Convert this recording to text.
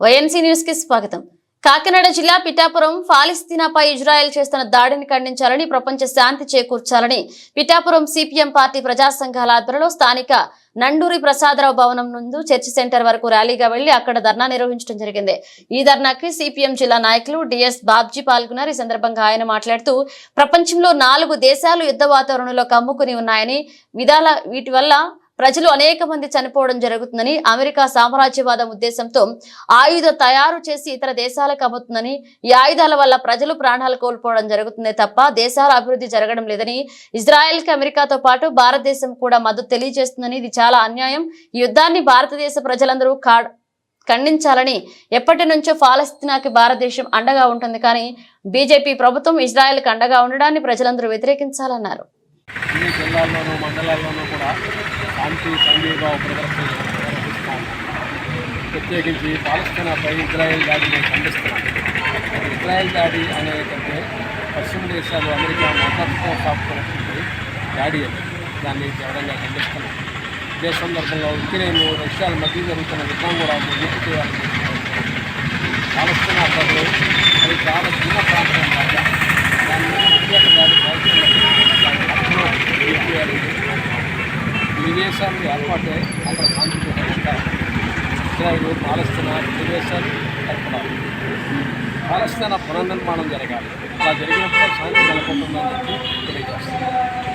YNC న్యూస్కి స్వాగతం. కాకినాడ జిల్లా పిఠాపురం ఫాలిస్తీనాపై ఇజ్రాయెల్ చేస్తున్న దాడిని ఖండించాలని ప్రపంచ శాంతి చేకూర్చాలని పిఠాపురం సిపిఎం పార్టీ ప్రజా సంఘాల ఆధ్వర్యంలో స్థానిక నండూరి ప్రసాదరావు భవనం నుండి చర్చి సెంటర్ వరకు ర్యాలీగా వెళ్ళి అక్కడ ధర్నా నిర్వహించడం జరిగింది. ఈ ధర్నాకి సిపిఎం జిల్లా నాయకులు డిఎస్ బాబ్జీ పాల్గొన్నారు. ఈ సందర్భంగా ఆయన మాట్లాడుతూ ప్రపంచంలో నాలుగు దేశాలు యుద్ధ వాతావరణంలో కమ్ముకుని ఉన్నాయని విధాల వీటి వల్ల ప్రజలు అనేక మంది చనిపోవడం జరుగుతుందని అమెరికా సామ్రాజ్యవాదం ఉద్దేశంతో ఆయుధ తయారు చేసి ఇతర దేశాలకు అమ్ముతుందని ఈ ఆయుధాల వల్ల ప్రజలు ప్రాణాలు కోల్పోవడం జరుగుతుందే తప్ప దేశాల అభివృద్ధి జరగడం లేదని ఇజ్రాయెల్కి అమెరికాతో పాటు భారతదేశం కూడా మద్దతు తెలియజేస్తుందని ఇది చాలా అన్యాయం. ఈ యుద్ధాన్ని భారతదేశ ప్రజలందరూ కా ఖండించాలని ఎప్పటి నుంచో ఫాలస్తీనాకి భారతదేశం అండగా ఉంటుంది. కానీ బీజేపీ ప్రభుత్వం ఇజ్రాయెల్కి అండగా ఉండడాన్ని ప్రజలందరూ వ్యతిరేకించాలన్నారు. అన్ని జిల్లాల్లోనూ మండలాల్లోనూ కూడా శాంతి సంఘీభావ ప్రదర్శన ప్రత్యేకించి పాలస్తీనాపై ఇజ్రాయెల్ దాడిని ఖండిస్తున్నారు ఇజ్రాయెల్ దాడి అనేకంటే పశ్చిమ దేశాలు అమెరికా మద్దతుతో సాగుతున్నటువంటి దాడి అది. దాన్ని తీవ్రంగా ఖండిస్తున్నాం. ఇదే సందర్భంలో ఉక్రెయిన్ రష్యాల మధ్య జరుగుతున్న యుద్ధం కూడా ముగింపు చేయాలని పాలస్తీనా ప్రజలు అది చాలా చిన్న ప్రాంతం కాగా దేశాలు ఏర్పాటే అక్కడ శాంతి పరిష్కారం ఇజ్రాయిల్ పాలస్తీనా ఇరు దేశాలు ఏర్పడాలి పాలస్తీనా పునర్నిర్మాణం జరగాలి. అలా జరిగినప్పుడు శాంతి నెలకొంటుందని చెప్పి